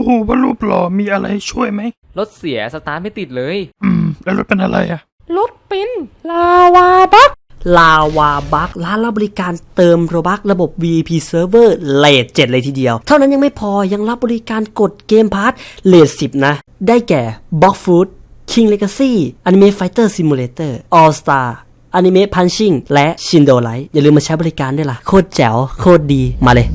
รู้ว่ารูปหล่อมีอะไรช่วยไหม รถเสียสตาร์ทไม่ติดเลย อืม แล้วรถเป็นอะไรอะ รถเป็นลาวาบักลาวาบักร้านรับบริการเติมโรบักระบบ VP Server เลท7เลยทีเดียว เท่านั้นยังไม่พอยังรับบริการกดเกมพาร์ทเลท10นะ ได้แก่ Box Food King Legacy Anime Fighter Simulator All Star Anime Punching และ Shindo Light อย่าลืมมาใช้บริการด้วยล่ะ โคตรแจ๋ว โคตรดีมาเลย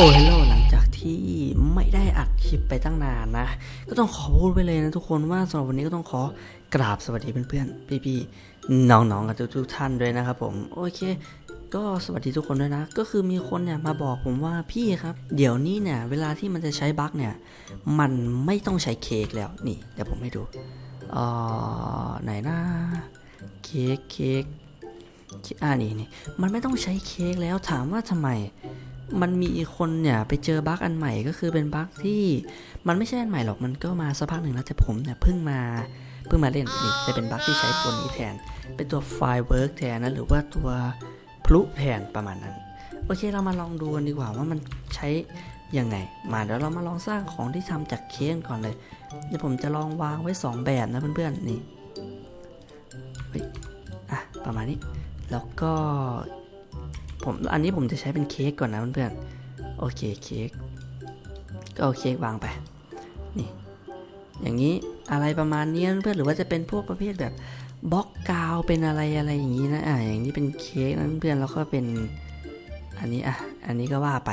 โอ้เฮลโลหลังจากที่ไม่ได้อัดคลิปไปตั้งนานนะ ก็ต้องขอพูดไปเลยนะทุกคนว่าสำหรับวันนี้ก็ต้องขอกราบสวัสดีเพื่อนๆ พี่ๆ น้องๆ กับทุกๆท่านด้วยนะครับผมโอเค ก็สวัสดีทุกคนด้วยนะ ก็คือมีคนเนี่ยมาบอกผมว่าพี่ครับ เดี๋ยวนี้เนี่ยเวลาที่มันจะใช้บั๊กเนี่ย มันไม่ต้องใช้เค้กแล้วนี่เดี๋ยวผมให้ดูเอ่อไหนนะเค้กเค้กอ่านี่นี่มันไม่ต้องใช้เค้กแล้วถามว่าทำไม มันมีคนเนี่ยไปเจอบั๊กอันใหม่ก็คือเป็นบั๊กที่มันไม่ใช่อันใหม่หรอกมันก็มาสักพักหนึ่งแล้วแต่ผมเนี่ยเพิ่งมาเพิ่งมาเล่นนี่จะเป็นบั๊กที่ใช้ตัวนี้แทน เป็นตัวไฟเวิร์กแทนนะหรือว่าตัวพลุแทนประมาณนั้น โอเคเรามาลองดูกันดีกว่าว่ามันใช้ยังไง มาเดี๋ยวเรามาลองสร้างของที่ทำจากเค้กก่อนเลยเดี๋ยวผมจะลองวางไว้ 2 แบบนะเพื่อนๆนี่อะประมาณนี้ แล้วก็ ผมอันนี้ผมจะใช้เป็นเค้กก่อนนะเพื่อนๆโอเคเค้กก็เอาเค้กวางไปนี่อย่างนี้อะไรประมาณนี้เพื่อนหรือว่าจะเป็นพวกประเภทแบบบล็อกกาวเป็นอะไรอะไรอย่างนี้นะอ่าอย่างนี้เป็นเค้กนะเพื่อนแล้วก็เป็นอันนี้อะอันนี้ก็ว่าไป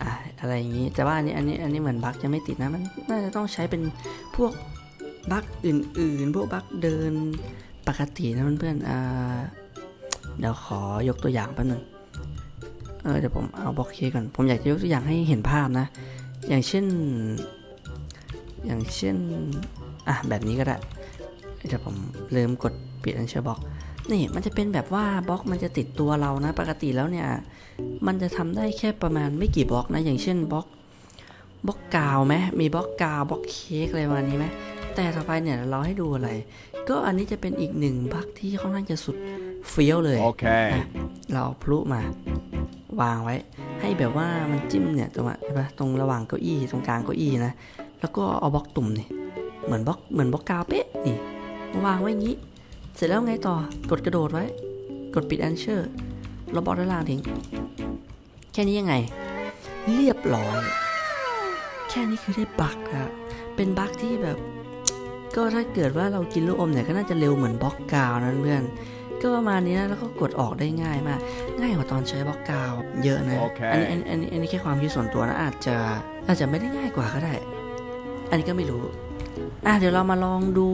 อะอะไรอย่างนี้แต่ว่าอันนี้อันนี้อันนี้เหมือนบั๊กจะไม่ติดนะมันน่าจะต้องใช้เป็นพวกบั๊กอื่นๆ พวกบั๊กเดินปกตินะเพื่อนๆอ่าเดี๋ยวขอยกตัวอย่างแป๊บนึง เออเดี๋ยวผมเอาบล็อกเคก่อน ผมอยากจะยกตัวอย่างให้เห็นภาพนะ อย่างเช่น อย่างเช่น อะ แบบนี้ก็ได้ เดี๋ยวผมเริ่มกดเปลี่ยนอันเชอร์บล็อก นี่มันจะเป็นแบบว่าบล็อกมันจะติดตัวเรานะ ปกติแล้วเนี่ย มันจะทำได้แค่ประมาณไม่กี่บล็อกนะ อย่างเช่นบล็อกบล็อกกาวไหมมีบล็อกกาวบล็อกเค้กอะไรประมาณนี้ไหมแต่ต่อไปเนี่ยเราให้ดูอะไร ก็อันนี้จะเป็นอีกหนึ่งบล็อกที่ค่อนข้างจะสุดเฟี้ยวเลย Okay. อะเราเอาพลุมา วางไว้ ให้แบบว่ามันจิ้มเนี่ยตรงอะใช่ปะตรงระหว่างเก้าอี้ตรงกลางเก้าอี้นะแล้วก็เอาบล็อกตุ่มเนี่ยเหมือนบล็อกเหมือนบล็อกกาวเป๊ะนี่วางไว้อย่างนี้ เสร็จแล้วไงต่อกดกระโดดไว้ กดปิดอันเชอร์เราบล็อกด้านล่างทิ้งแค่นี้ยังไง เรียบร้อย แค่นี้คือได้บักอะเป็นบักที่แบบ ก็ถ้าเกิดว่าเรากินลูกอมเนี่ยก็น่าจะเร็วเหมือนบล็อกกาวนั่นเพื่อน ก็ประมาณนี้นะแล้วก็กดออกได้ง่ายมาก ง่ายกว่าตอนใช้บล็อกกาวเยอะนะโอเคอันนี้อันนี้อันนี้อันนี้แค่ความคิดส่วนตัวนะอาจจะอาจจะไม่ได้ง่ายกว่าก็ได้ อันนี้ก็ไม่รู้อะเดี๋ยวเรามาลองดู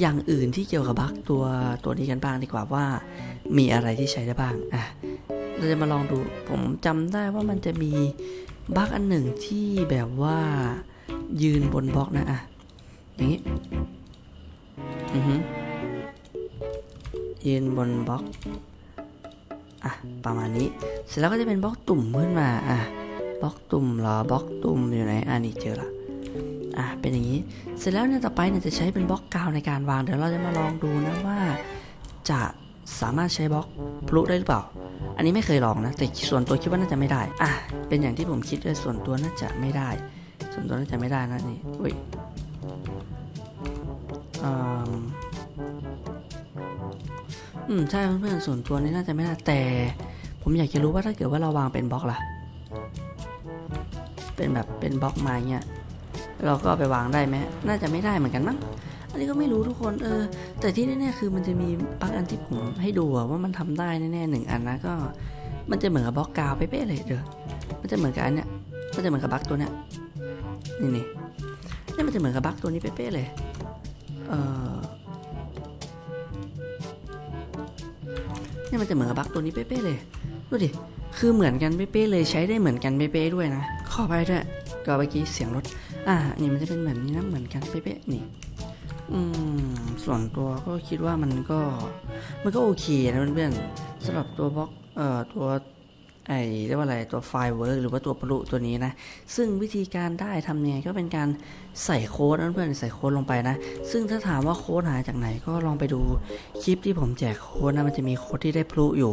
อย่างอื่นที่เกี่ยวกับบั๊กตัวตัวนี้กันบ้างดีกว่าว่า มีอะไรที่ใช้ได้บ้างอะเราจะมาลองดูผมจำได้ว่ามันจะมีบั๊กอันหนึ่งที่แบบว่ายืนบนบล็อกนะอะอย่างนี้อือฮึ ยืนบนบล็อกอะประมาณนี้ เสร็จแล้วก็จะเป็นบล็อกตุ่มขึ้นมาอะบล็อกตุ่มเหรอบล็อกตุ่มอยู่ไหนอะนี่เจอละอะเป็นอย่างนี้ เสร็จแล้วเนี่ยต่อไปเนี่ยจะใช้เป็นบล็อกกาวในการวางเดี๋ยวเราจะมาลองดูนะว่า จะสามารถใช้บล็อกพลุได้หรือเปล่า อันนี้ไม่เคยลองนะแต่ส่วนตัวคิดว่าน่าจะไม่ได้อะเป็นอย่างที่ผมคิดเลยส่วนตัวน่าจะไม่ได้ ส่วนตัวน่าจะไม่ได้นะนี่อุ้ยอืม อืมใช่เพื่อนๆส่วนตัวนี้น่าจะไม่น่าแต่ ผมอยากจะรู้ว่าถ้าเกิดว่าเราวางเป็นบล็อกล่ะ เป็นแบบเป็นบล็อกไม้เนี่ยเราก็ไปวางได้ไหมน่าจะไม่ได้เหมือนกันมั้งอันนี้ก็ไม่รู้ทุกคนเออ แต่ที่แน่ๆคือมันจะมีบางอันที่ผมให้ดูว่ามันทำได้แน่ๆหนึ่งอันนะก็ มันจะเหมือนกับบล็อกกาวเป๊ะๆเลยเด้อมันจะเหมือนกับอันเนี้ยมันจะเหมือนกับบล็อกตัวเนี้ยนี่นี่นี่มันจะเหมือนกับบล็อกตัวนี้เป๊ะๆเลย เออ นี่มันจะเหมือนบักตัวนี้เป๊ะๆเลย ดูดิ คือเหมือนกันเป๊ะๆเลยใช้ได้เหมือนกันเป๊ะๆด้วยนะ ขอไปด้วย ก็เมื่อกี้เสียงรถ อ่า นี่มันจะเป็นแบบนี้นะ เหมือนกันเป๊ะๆ นี่ อืม ส่วนตัวก็คิดว่ามันก็ มันก็โอเคนะเพื่อนๆสำหรับตัวบล็อก เอ่อ ตัว ไอเรียกว่าอะไรตัวไฟล์เวิร์กหรือว่าตัวพลุตัวนี้นะ ซึ่งวิธีการได้ทำยังไงก็เป็นการใส่โค้ดนะเพื่อนใส่โค้ดลงไปนะ ซึ่งถ้าถามว่าโค้ดหาจากไหนก็ลองไปดูคลิปที่ผมแจกโค้ดนะมันจะมีโค้ดที่ได้พลุอยู่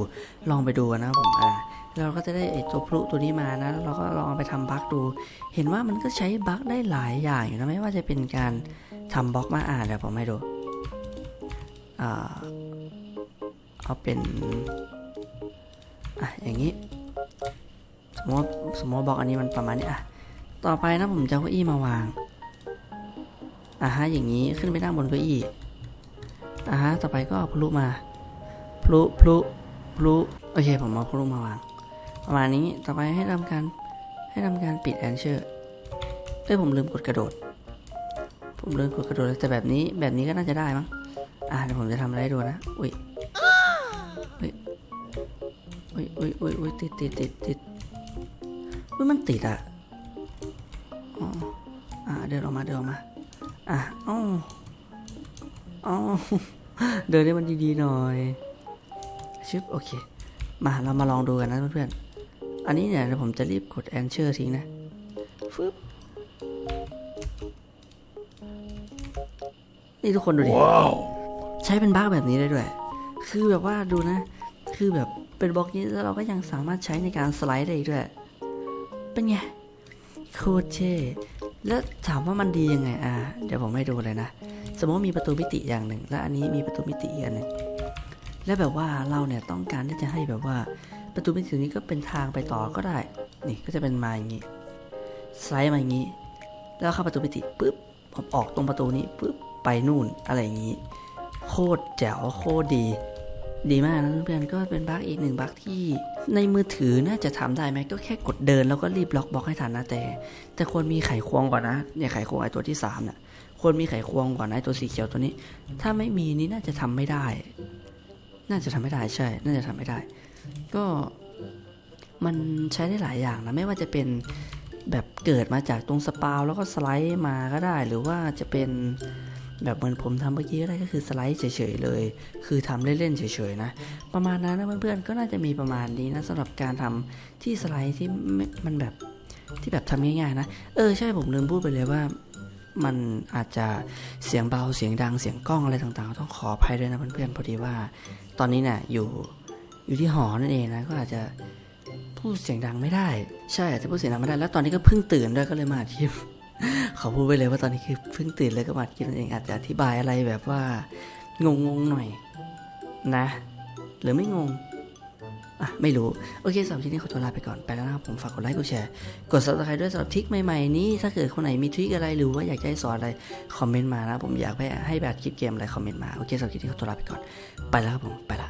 ลองไปดูนะผมอ่าเราก็จะได้ไอตัวพลุตัวนี้มานะ เราก็ลองเอาไปทำบั๊กดู เห็นว่ามันก็ใช้บั๊กได้หลายอย่างอยู่นะไม่ว่าจะเป็นการทำบล็อกมาอ่านเดี๋ยวผมให้ดูอ่าเอาเป็นอะอย่างนี้ มมติสมมติบอกอันนี้มันประมาณนี้อะต่อไปนะผมจะเอาเก้าอี้มาวางอะฮะอย่างนี้ขึ้นไปนั่งบนเก้าอี้อะฮะต่อไปก็เอาพลุมาพลุพลุพลุโอเค ผมเอาพลุมาวาง ประมาณนี้ต่อไปให้ทำการให้ทำการปิดแอนเชอร์เอ้ยผมลืมกดกระโดด ผมลืมกดกระโดดแต่แบบนี้แบบนี้ก็น่าจะได้มั้งอะเดี๋ยวผมจะทำอะไรดูนะอุ้ยอุ้ยอุ้ยอุ้ยอุ้ยอุ้ยติดติดติดติด อุ้ยมันติดอะอ๋ออะเดินออกมาเดินออกมาอะเอ้าเอ้าเดินให้มันดีๆหน่อยชึบโอเค มาเรามาลองดูกันนะเพื่อนๆอันนี้เนี่ยเดี๋ยวผมจะรีบกด Enter ทิ้งนะฟึบนี่ทุกคนดูดิว้าวใช้เป็นบั๊กแบบนี้ได้ด้วย คือแบบว่าดูนะ คือแบบเป็นบล็อกนี้แล้วเราก็ยังสามารถใช้ในการสไลด์ได้อีกด้วย เป็นไงโคตรเท่แล้วถามว่ามันดียังไงอะเดี๋ยวผมให้ดูเลยนะ สมมติมีประตูมิติอย่างหนึ่ง และอันนี้มีประตูมิติอีกอันหนึ่งและแบบว่าเราเนี่ยต้องการที่จะให้แบบว่าประตูมิตินี้ก็เป็นทางไปต่อก็ได้ นี่ก็จะเป็นมาอย่างนี้สไลด์มาอย่างนี้ แล้วเข้าประตูมิติปุ๊บผมออกตรงประตูนี้ปุ๊บไปนู่นอะไรอย่างนี้ โคตรแจ๋วโคตรดี ดีมากนะเพื่อนๆก็เป็นบั๊กอีกหนึ่งบั๊กที่ ในมือถือน่าจะทำได้ไหมก็แค่กดเดินแล้วก็รีบล็อกบล็อกให้ทันนะแต่ แต่ควรมีไขควงก่อนนะเนี่ยไขควงไอตัวที่สามเนี่ยควรมีไขควงก่อนนะไอตัวสีเขียวตัวนี้ ถ้าไม่มีนี่น่าจะทำไม่ได้ น่าจะทำไม่ได้ใช่ น่าจะทำไม่ได้ ก็มันใช้ได้หลายอย่างนะไม่ว่าจะเป็นแบบเกิดมาจากตรงสปาวแล้วก็สไลด์มาก็ได้ หรือว่าจะเป็น แบบเหมือนผมทำเมื่อกี้ก็ได้ก็คือสไลด์เฉยๆเลย คือทำเล่นๆเฉยๆนะ ประมาณนั้นนะเพื่อนๆก็น่าจะมีประมาณนี้นะสำหรับการทำที่สไลด์ที่มันแบบที่แบบทำง่ายๆนะ เออใช่ผมลืมพูดไปเลยว่ามันอาจจะเสียงเบาเสียงดังเสียงกล้องอะไรต่างๆ ต้องขออภัยด้วยนะเพื่อนๆพอดีว่า ตอนนี้เนี่ยอยู่อยู่ที่หอนั่นเองนะก็อาจจะพูดเสียงดังไม่ได้ ใช่อาจจะพูดเสียงดังไม่ได้แล้วตอนนี้ก็เพิ่งตื่นด้วยก็เลยมาอั ดคลิปขอพูดไปเลยว่าตอนนี้คือเพิ่งตื่นเลยก็มาอัดคลิปนั่นเองอาจจะอธิบายอะไรแบบว่างงๆหน่อยนะ หรือไม่งงอะไม่รู้ โอเคสำหรับที่นี้ขอตัวลาไปก่อนไปแล้วนะครับผมฝากกดไลค์กดแชร์ กด subscribe ด้วยสำหรับทริคใหม่ๆนี้ ถ้าเกิดคนไหนมีทริคอะไรหรือว่าอยากจะให้สอนอะไรคอมเมนต์มานะผมอยากให้ให้แบบคลิปเกมอะไรคอมเมนต์มาโอเคสำหรับที่นี้ขอตัวลาไปก่อนไปแล้วครับผมไปละ